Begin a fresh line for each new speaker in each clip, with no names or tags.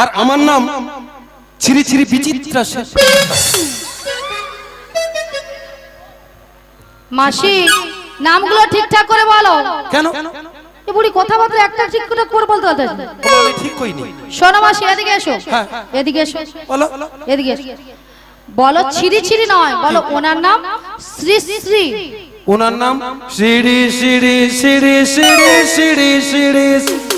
আর আমার নাম ছিরি ছিরি বিচিত্রা
মাসি নামগুলো ঠিকঠাক করে বলো কেন এ বুড়ি কথাবার্তা একটা ঠিক করে করে বলতে পারতে
আমি ঠিক কইনি
শোনো মাসি এদিকে এসো হ্যাঁ। এদিকে এসো বলো এদিকে এসো বলো ছিরি ছিরি নয় বলো ওনার নাম শ্রী শ্রী
ওনার নাম শ্রী শ্রী শ্রী শ্রী শ্রী শ্রী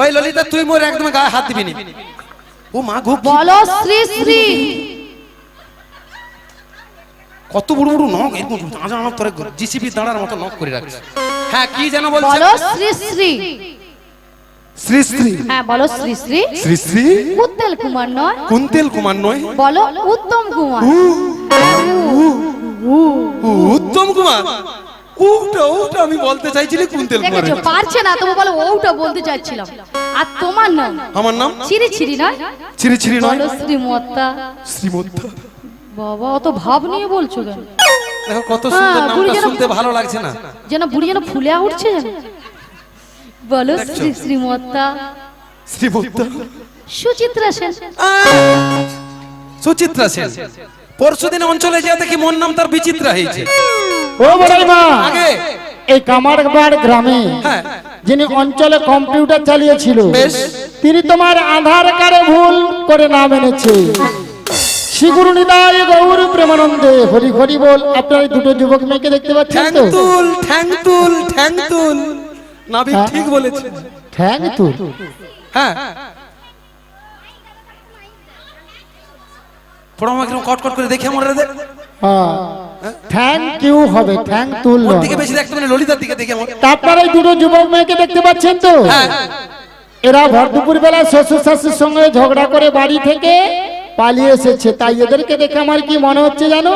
ওই ললিতা তুই মোর একদম গায়ে হাত দিবি নি ও মা গো
বলো শ্রী শ্রী
কত বড় বড় নখ এরকম আজ আমার তোরে জিসিবি দাঁড়ার মতো নখ করে রাখছে হ্যাঁ কি যেন বলছে
বলো শ্রী শ্রী শ্রী শ্রী হ্যাঁ বলো শ্রী শ্রী শ্রী শ্রী কুন্তল কুমার নয়
কুন্তল কুমার নয়
বলো উত্তম কুমার
উত্তম কুমার ওটা আমি বলতে চাইছিলি
পারছে না তবু বলো ওটা বলতে চাইছিলাম আর তোমার নাম আমার নাম চিরি নয় নয় শ্রীমত্তা শ্রীমত্তা বাবা অত ভাব নিয়ে বলছো কেন
দেখো কত সুন্দর হ্যাঁ, নামটা শুনতে ভালো লাগছে না
যেন বুড়ি যেন ফুলে উঠছে যেন বলো শ্রী শ্রীমত্তা শ্রীমত্তা সুচিত্রা সেন
সুচিত্রা সেন পরশুদিন অঞ্চলে যা দেখি মন নাম তার বিচিত্রা হয়েছে
ও বড়াই মা এই কামারবাড় গ্রামে হ্যাঁ। যিনি অঞ্চলে কম্পিউটার চালিয়েছিল তিনি তোমার আধার কার্ডে ভুল করে নাম এনেছে শ্রীগুরুনিদায় গৌর প্রেমানন্দে হরি হরি বল আপনার দুটো যুবক মেয়েকে দেখতে পাচ্ছেন
তো ঠ্যাংতুল ঠ্যাংতুল ঠ্যাংতুল নাবি হ্যাঁ। ঠিক বলেছে
ঠ্যাংতুল হ্যাঁ
পড়া আমাকে কট কট করে দেখে মনে রে
হ্যাঁ ঠ্যাং কিউ হবে ঠ্যাং তুলল ওর
দিকে বেশি দেখতে মানে ললিতার দিকে দেখে
তারপরে দুটো যুবক মেয়েকে দেখতে পাচ্ছেন তো হ্যাঁ। এরা ভর দুপুর বেলা শ্বশুর শাশুর সঙ্গে ঝগড়া করে বাড়ি থেকে পালিয়ে এসেছে তাই এদেরকে দেখে আমার কি মনে হচ্ছে জানো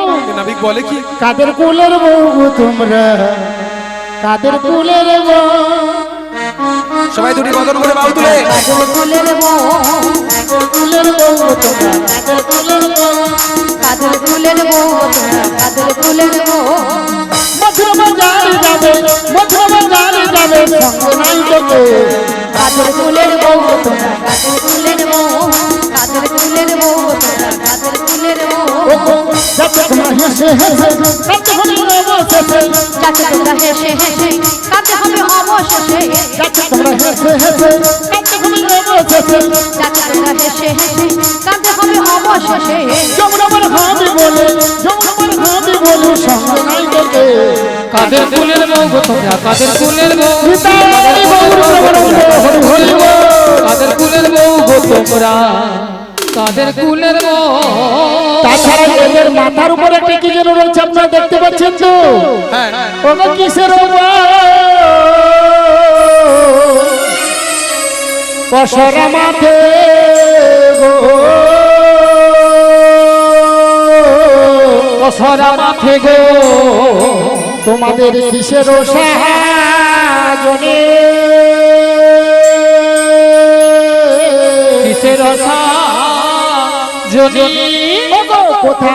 বলে কি কাদের কুলের বউ তোমরা কাদের কুলের বউ
সবাই দুটি বদন করে বাউ তুলে
কাজল ফুলের বউ তোমরা ফুলের বউ ফুলের বউ কাঁদতে হলো হেসে হেসে কাঁদতে হলো অবশেষে কাঁদতে তোমরা হেসে হেসে কাঁদতে হবে অবশেষে কাঁদতে তোমরা হেসে হেসে কাঁদতে হলো অবশেষে কাঁদতে তোমরা হেসে হেসে কাঁদতে হবে অবশেষে যমুন আমার হাবি বলে যমুন আমার হাবি বলে সঙ্গে নাই তোকে কাদের কুলের বউ গো তোমরা কাদের কুলের বউ কাদের কুলের বউ কাদের কুলের বউ গো তোমরা কাদের কুলের বউ তাছাড়া এদের মাথার উপরে একটা কি যেন রয়েছে আপনারা দেখতে পাচ্ছেন তো হ্যাঁ। ওটা কিসের পশরা মাথে পশরা মাথে গো তোমাদের কিসের সাহায্যে কিসের কোথা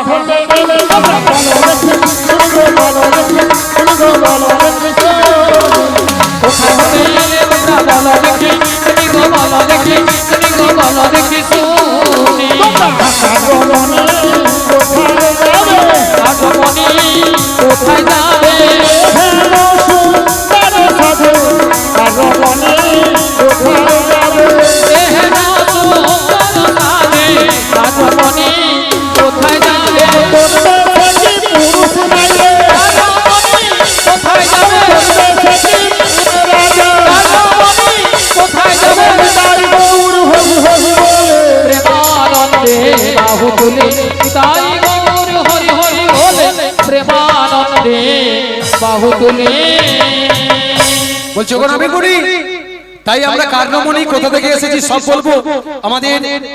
আগমনী কোথা থেকে এসেছি সব বলবো আমাদের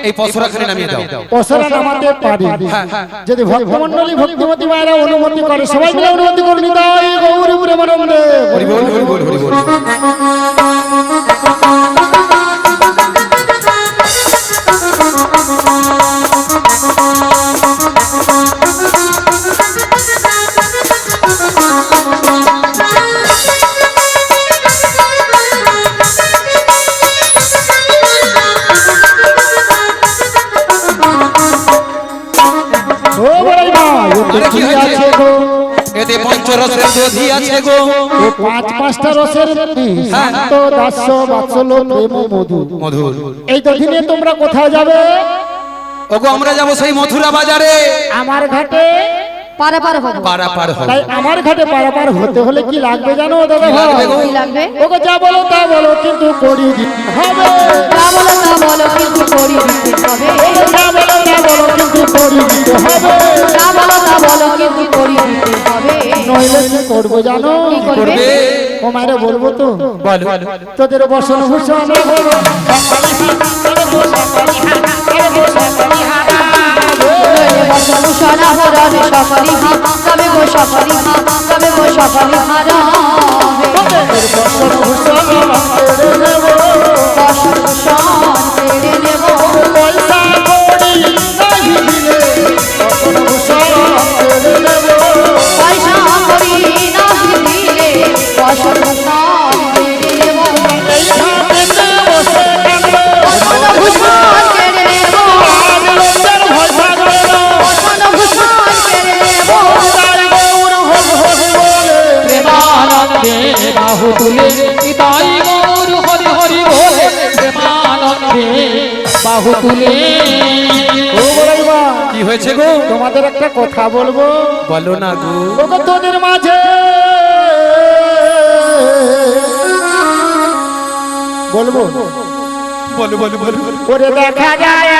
এই পসরাখানে নামিয়ে দাও পসরা নামাতে পারি যদি ভক্তমণ্ডলী ভক্তিমতী মায়েরা অনুমতি করে সবাই মিলে অনুমতি করুন তাই গৌরী পুরে মনন্দে হরি বল হরি বল হরি বল আছে গো পাঁচ পাঁচটা রসের শান্ত দাস্য বাৎসল প্রেম মধু মধুর এই দক্ষিণে তোমরা কোথায় যাবে ওগো আমরা যাব সেই মথুরা বাজারে আমার ঘাটে পারাপার আমার ঘাটে পারাপার হতে হলে কি লাগবে জানো দাদা ভাই লাগবে ওগো যা বলো তা বলো কিন্তু করি হবে যা বলো তা করবো জানো কি করবে ও মায়ের বলবো তো বল তোদের বসন ভূষণ ভূষণ হরে সকলি তবে বসন ভূষণ তুলে কি হয়েছে গো তোমাদের একটা কথা বলবো বলো না গো তোদের মাঝে বলবো বলো বলো বলো ওরে দেখা যায়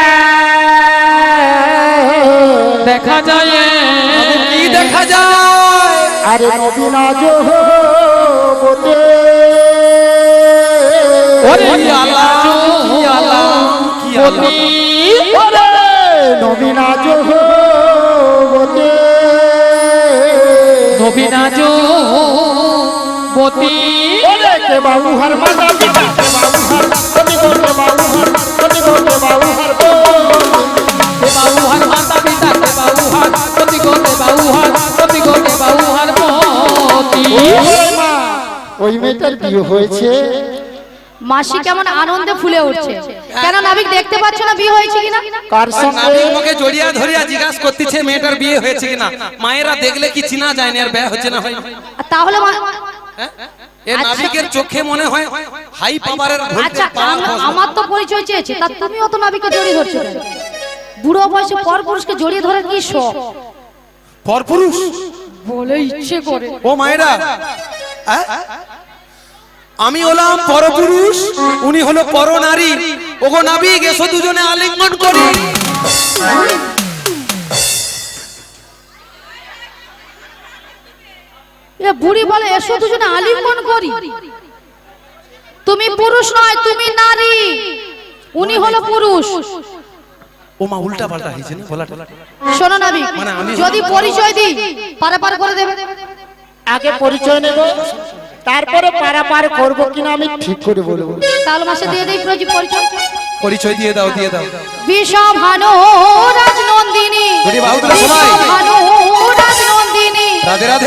দেখা যায় কি দেখা যায় আরে নবীন জোহবতে ওরে আল্লাহ কি আল্লাহ কি আল্লাহ ওরে নবীন জোহবতে নবীন জোহবতে পতি মাসি কেমন আনন্দে ফুলে উঠছে কেন নাবিক দেখতে পাচ্ছ না বিয়ে হয়েছে কিনা জড়িয়া ধরিয়া জিজ্ঞাসা করতেছে মেয়েটার বিয়ে হয়েছে কিনা মায়েরা দেখলে কি চিনা যায় না আর হচ্ছে না তাহলে আচ্ছা। চোখে মনে হয় আচ্ছা, আচ্ছা, জড়িয়ে পরপুরুষকে জড়িয়ে ও মায়েরা আমি হলাম পরপুরুষ উনি হলো নারী ওগো নাবিক এসো দুজনে আলিঙ্গন করি বুড়ি বলে এসো দুজনে আলিঙ্গন করি তুমি পুরুষ নয় তুমি নারী উনি হলো পুরুষ মানে তারপরে পারাপার কিনা আমি ঠিক করে বলবো তাহলে মাসে দিয়ে দেই পরিচয় দিয়ে দাও দিয়ে দাও বিষভানো রাধে রাধে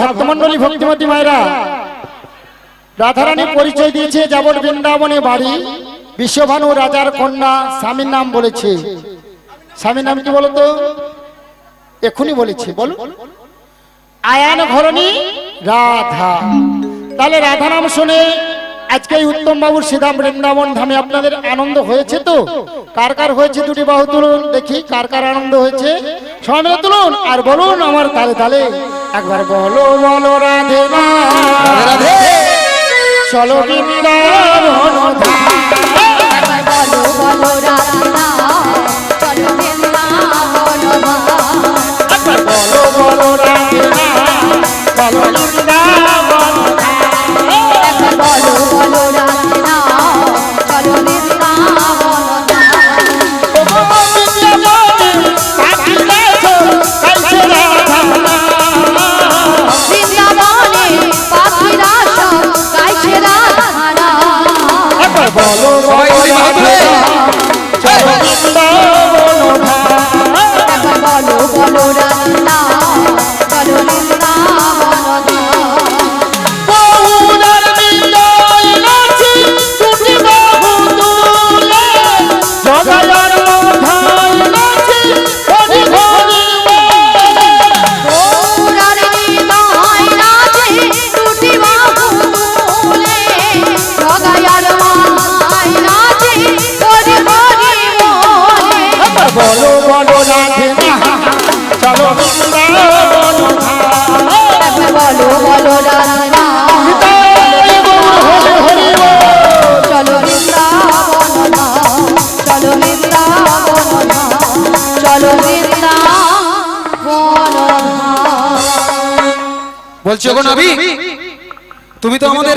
ভক্তমন্ডলী ভক্তিমতী মায়েরা রাধারানী পরিচয় দিয়েছে যাবত বৃন্দাবনে বাড়ি বিশ্বভানু রাজার কন্যা স্বামীর নাম বলেছে স্বামীর নাম কি বলতো এখনই বলেছে বলো আয়ান ঘরণী রাধা তাহলে রাধা নাম শুনে আজকে এই উত্তম বাবুর সিধাম বৃন্দাবন ধামে আপনাদের আনন্দ হয়েছে তো কার কার হয়েছে দুটি বাহু তুলুন দেখি কার কার আনন্দ হয়েছে সময় তুলুন আর বলুন আমার তালে তালে একবার বলো বলো রাধে রাধে চলো বৃন্দাবন ধাম বলো রাধে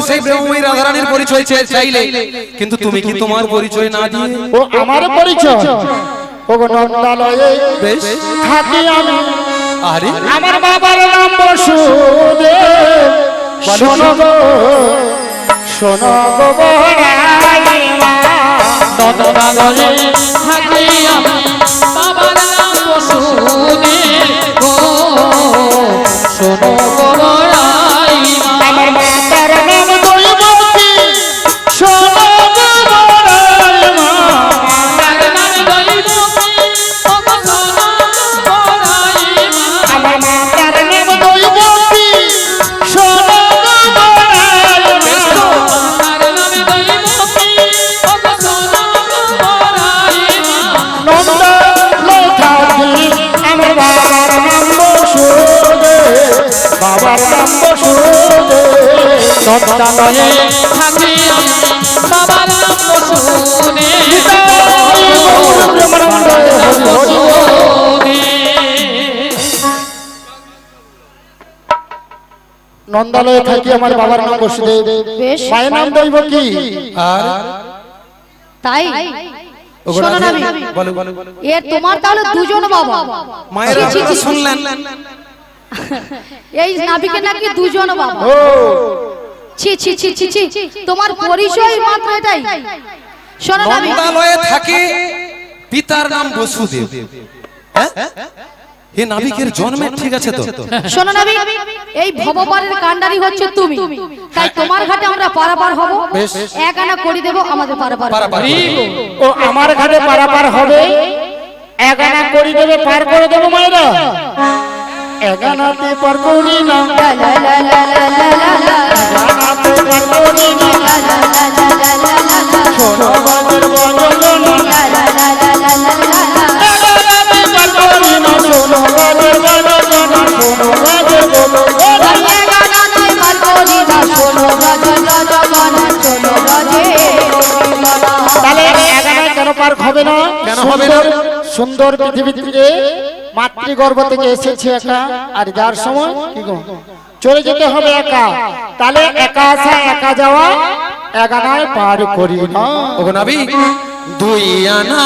সেই প্রেমময়ী রাধারানীর পরিচয় চেয়ে চাইলে কিন্তু তুমি কি তোমার পরিচয় না দিয়ে ও আমার পরিচয় ও নন্দালয়ে বেশ থাকি আমি আরে আমার বাবার নাম বসুদেব শোনো গো শোনো গো নন্দালয়ে থাকি আমি বাবার নাম বসুদেব শোনো গো বিদ্যালয়ে থাকি আমার বাবার নাম বসুদেব মায়ের নাম দৈব কি তাই তোমার তাহলে দুজন বাবা মায়ের শুনলেন এই নাবিকে নাকি দুজন বাবা ছি ছি ছি ছি ছি তোমার পরিচয় মাত্র এটাই শোনো নাবি থাকে পিতার নাম বসুদেব হ্যাঁ হে নাবিকের জন্মে ঠিক আছে তো শোনো নাবিক এই ভবপারের কাণ্ডারি হচ্ছে তুমি তাই হ্যাঁ। তোমার ঘাটে আমরা পারাপার হব এক আনা করে দেব আমাদের পারাপার ও আমার ঘাটে পারাপার হবে এক আনা করে দেবে পার করে দেব মায়েরা এক আনাতে পার করি না লা লা লা লা লা লা লা লা লা লা লা লা লা লা পার্ক হবে না কেন হবে না সুন্দর পৃথিবীতে মাতৃগর্ভ থেকে এসেছে একা আর যার সময় চলে যেতে হবে একা তাহলে একা আসা একা যাওয়া একানায় পার করি না দুই আনা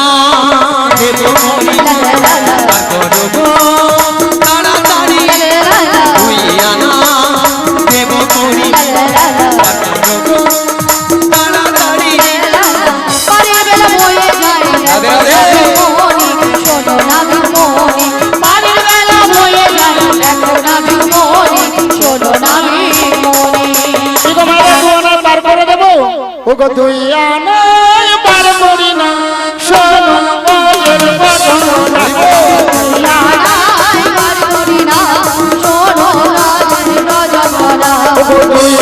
ওগো তুই আনায় বার করি না শোনো বলের বদনা তুই আনায় বার করি না শোনো রাজের রাজা বলা ওগো তুই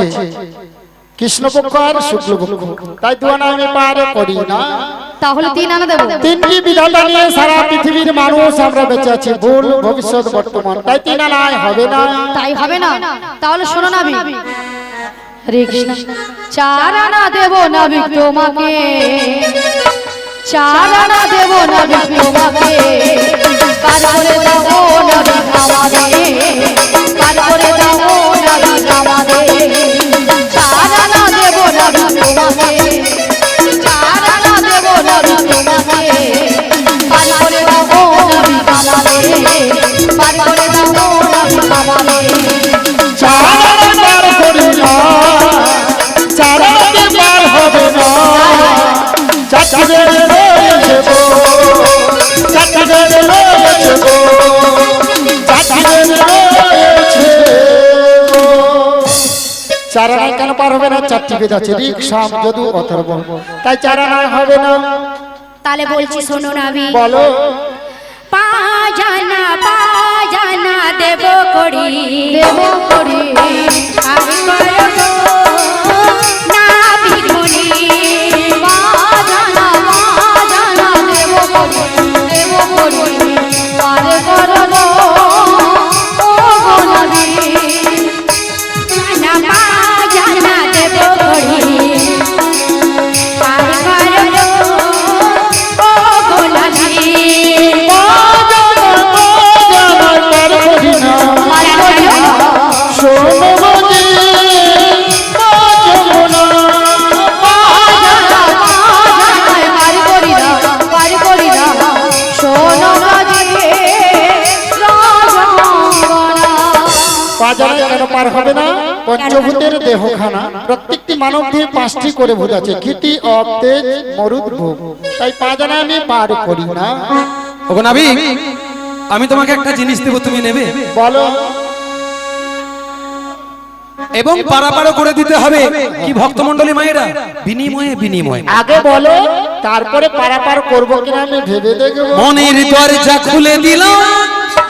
আছে কৃষ্ণপক্ষ আর শুক্লপক্ষ তাই দু আমি পারে করি না তাহলে তিন আনা দেব তিনটি বিধাতা নিয়ে সারা পৃথিবীর মানুষ আমরা বেঁচে আছি ভুল ভবিষ্যৎ বর্তমান তাই তিন আনা হবে না তাই হবে না তাহলে শোনো না হরে কৃষ্ণ চার আনা দেব না নাবি তোমাকে চার আনা দেব না নাবি তোমাকে পার করে না নাবি আমাকে চারানায় কেন পার হবে না চারটি বেদ আছে ঋক সাম যদু অথর্ব তাই চারানায় হবে না তাহলে বলছি শোনো না বলো দেব করি দেব করি আমি প্রত্যেকটি মানব দেহে পাঁচটি করে ভূত আছে কীর্তি অপ মরুদ ভোগ তাই পাঁচনা আমি পার করি না ওগো নাবি আমি তোমাকে একটা জিনিস দেবো তুমি নেবে বলো এবং পারাপারও করে দিতে হবে কি ভক্ত মন্ডলী মায়েরা বিনিময়ে বিনিময়ে আগে বলো তারপরে পারাপার করবো কিনা আমি ভেবে দেখবো মনের দরজা খুলে দিলাম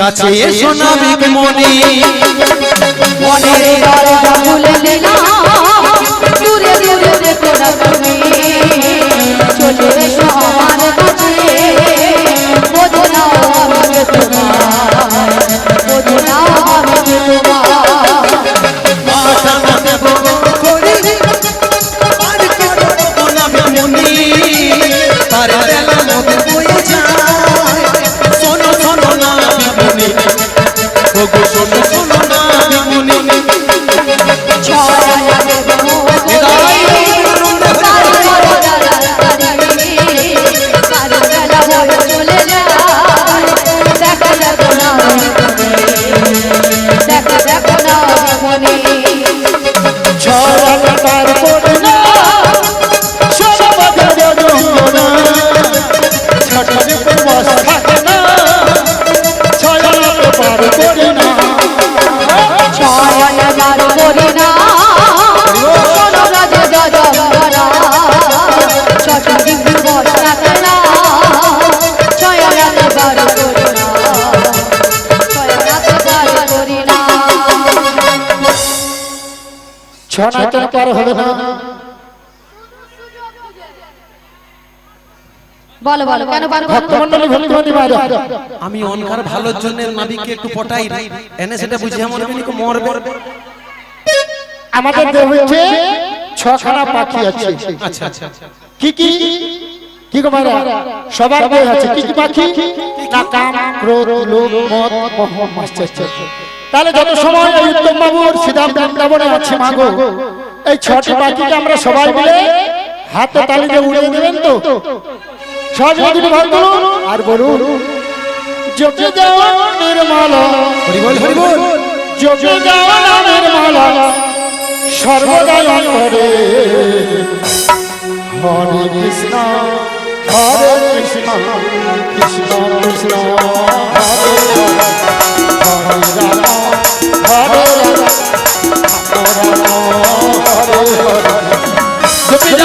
কাছে এসো নাবিক মনি দূরে দূরে দেখো না তুমি চলে এসো আমার বলো বলো কেন আমি অনকার ভালোর জন্য নাবিকে একটু পটাই এনে সেটা মনে মরবে আমাদের দেহ হচ্ছে পাখি আছে আচ্ছা আচ্ছা কি কি কি গো সবার দেহ আছে কি কি পাখি ক্রোধ লোভ মদ মোহ তাহলে যত সময় এই উত্তম বাবুর আছে মাগো এই ছটি পাখিকে আমরা সবাই মিলে হাতে তালিতে উড়িয়ে দেবেন তো সহযোগী দুটো ভাগ আর বলুন জোটে দেওয়া নির্মলা হরিবল হরিবল সর্বদাই করে হরে কৃষ্ণ হরে কৃষ্ণ কৃষ্ণ কৃষ্ণ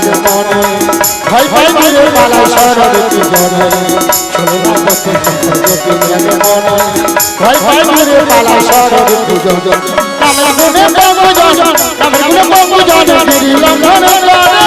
হয় পাইরে মালা শরদ কি জানে চলে রাখতে সঙ্গে কি জানে মনে হয় পাইরে বাবু জানে কামে গুনে বাবু জানে দিদি লঙ্ঘন করে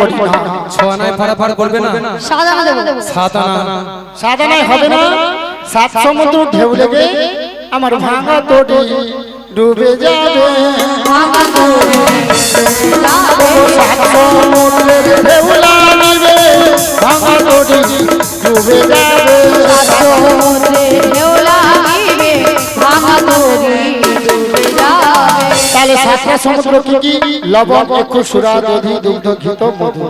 করি না ছয় ফারাফার করবে না সাত আমার ভাঙা তোটি ডুবে যাবে ডুবে যাবে ভাঙা তোটি তাহলে সাতটা সমুদ্র কি কি লবণ একটু সুরা দধি দুগ্ধ ঘৃত মধু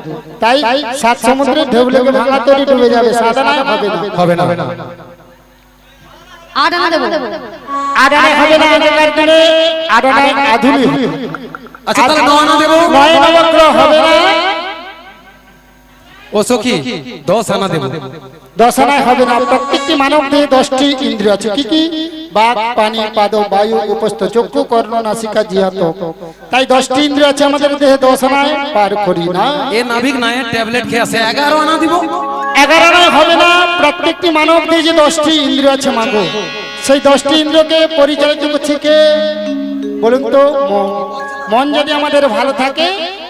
তাই সাত সমুদ্রে ঢেউ লেগে ভাঙা তৈরি ডুবে যাবে সাদা হবে না হবে না আডানা দেব আডানা হবে না একবার করে আডানা আধুলি আচ্ছা তাহলে নয় না দেব নয় নবগ্রহ হবে না ও সখী দশ আনা দেবো দশানায় হবে না প্রত্যেকটি মানব দেহে দশটি ইন্দ্রিয় আছে কি কি বাক পানি পাদ বায়ু উপস্থ চক্ষু কর্ণ নাসিকা জিহাত তাই দশটি ইন্দ্রিয় আছে আমাদের দেহে দশানায় পার করি না এ নাবিক নায়ে ট্যাবলেট খেয়ে আছে এগারো আনা দিব এগারো আনা হবে না প্রত্যেকটি মানব দেহে যে দশটি ইন্দ্রিয় আছে মাগো সেই দশটি ইন্দ্রকে পরিচালিত করছে কে বলুন তো মন যদি আমাদের ভালো থাকে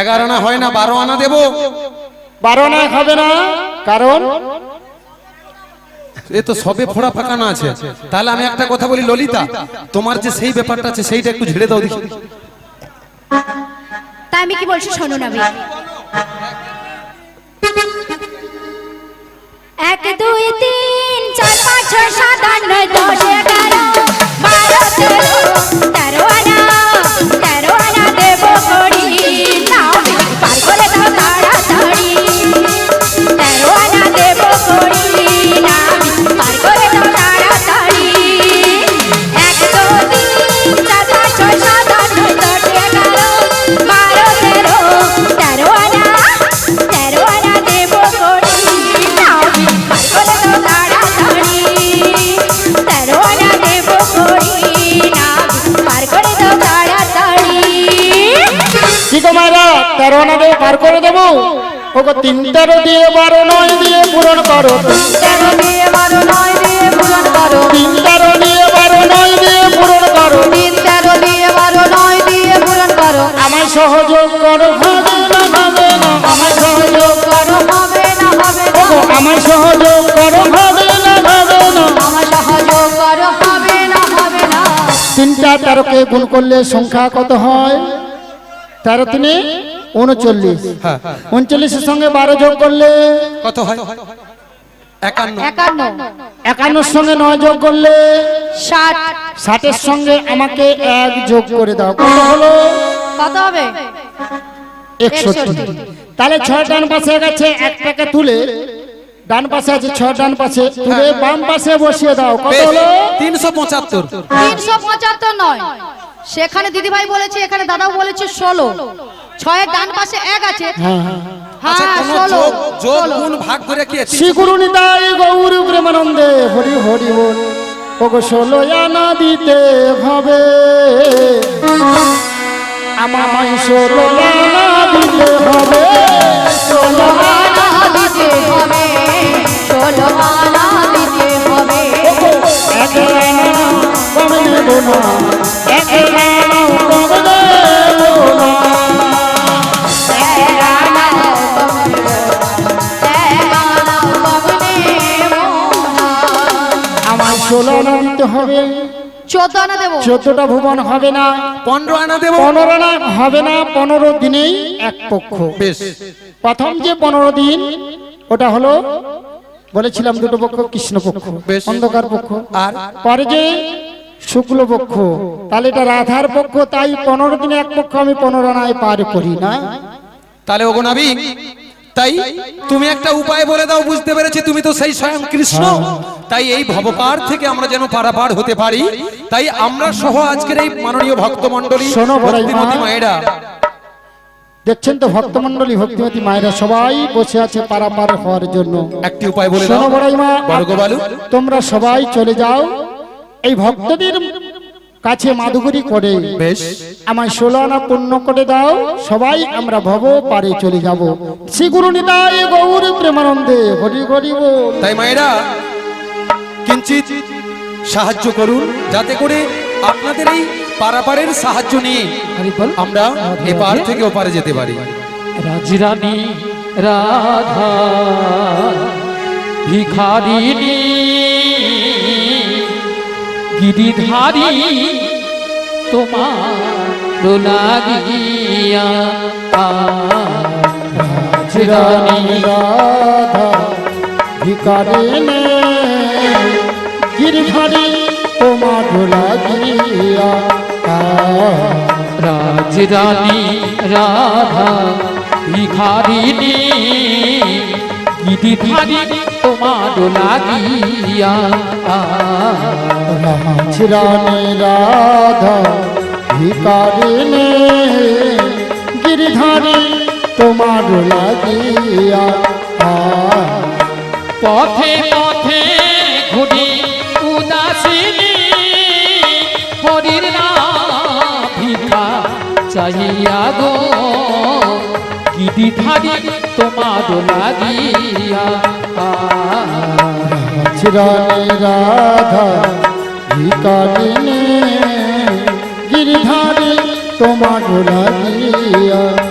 এগারো আনা হয় না বারো আনা দেব বারো আনা হবে না কারণ এ তো সবে ফোড়া ফাঁকানো আছে তাহলে আমি একটা কথা বলি ললিতা তোমার যে সেই ব্যাপারটা আছে সেইটা একটু ঝেড়ে দাও দেখি আমি কি বলছি শোনো না এক দুই তিন চার পাঁচ ছয় সাত আট নয় দশ এগারো শিখো মায়েরা তেরো না দিয়ে পার করে দেবো ওগো তিন তেরো দিয়ে বারো নয় দিয়ে পূরণ করো তিন তেরো দিয়ে নয় দিয়ে পূরণ করো তিন নয় দিয়ে পূরণ করো তিন তেরো দিয়ে নয় দিয়ে পূরণ করো আমার সহযোগ আমার সহযোগ করো আমার সহযোগ না হবে আমার সহযোগ না হবে না তিনটা তেরোকে গুণ করলে সংখ্যা কত হয় তেরো তিনে উনচল্লিশ হ্যাঁ। উনচল্লিশের সঙ্গে বারো যোগ করলে কত একান্নর সঙ্গে নয় যোগ করলে ষাট ষাটের সঙ্গে আমাকে এক যোগ করে দাও কত হলো কত হবে একষট্টি তাহলে ছয় ডান পাশে গেছে একটাকে তুলে ডান পাশে আছে ছয় ডান পাশে তুলে হ্যাঁ। বাম পাশে বসিয়ে দাও কত হলো তিনশো পঁচাত্তর তিনশো পঁচাত্তর নয় সেখানে দিদিভাই বলেছে এখানে দাদাও বলেছে ষোলো ছয়ের ডান পাশে এক আছে Yeah. হ্যাঁ, হ্যাঁ। হ্যাঁ, আচ্ছা, আমার ষোলো আনা হবে চোদ্দটা ভুবন হবে না পনেরো আনা দেবো পনেরো না হবে না পনেরো দিনেই এক পক্ষ বেশ প্রথম যে পনেরো দিন ওটা হলো বলেছিলাম দুটো পক্ষ কৃষ্ণ পক্ষ অন্ধকার পক্ষ আর পরে যে শুক্লপক্ষ তাহলে এটা রাধার পক্ষ তাই পনেরো দিনে এক পক্ষ আমি পনেরোনায় পার করি না তাহলে ওগো নাবি তাই তুমি একটা উপায় বলে দাও বুঝতে পেরেছি তুমি তো সেই স্বয়ং কৃষ্ণ হ্যাঁ। তাই এই ভবপার থেকে আমরা যেন পারাপার হতে পারি তাই আমরা সহ আজকের এই মাননীয় মন্ডলী ভক্তিমতী মায়েরা দেখছেন তো মন্ডলী ভক্তিমতী মায়েরা সবাই বসে আছে পারাপার হওয়ার জন্য একটি উপায় বলে দাও বড়াই মা তোমরা সবাই চলে যাও এই ভক্তদের কাছে মাধুগুরি করে বেশ আমার ষোলো আনা পূর্ণ করে দাও সবাই আমরা ভব পারে চলে যাব শ্রী গুরু নিতাই গৌর প্রেমানন্দে হরি হরি তাই মায়েরা কিঞ্চিত সাহায্য করুন যাতে করে আপনাদের এই পারাপারের সাহায্য নিয়ে আমরা এপার থেকে ওপারে যেতে পারি রাজিরানী রাধা ভিখারিনী গিরিধারী তোমার লাগিয়া রাজরানী রাধা ভিকারিণী গিরিধারী তোমার লাগিয়া রাজরানী রাধা ভিখারিণী গিরিধারী মাড লাগিয়া রামচরণে রাধা ভিকারিণী গিরিধারী তোমার লাগিয়া পথে পথে ঘুরি উদাসিনী হরির না ভিখা চাহিয়া গো বিধারি তোমার লাগিয়া চিরানি রাধা ভিকারিণী গিরিধারি তোমার লাগিয়া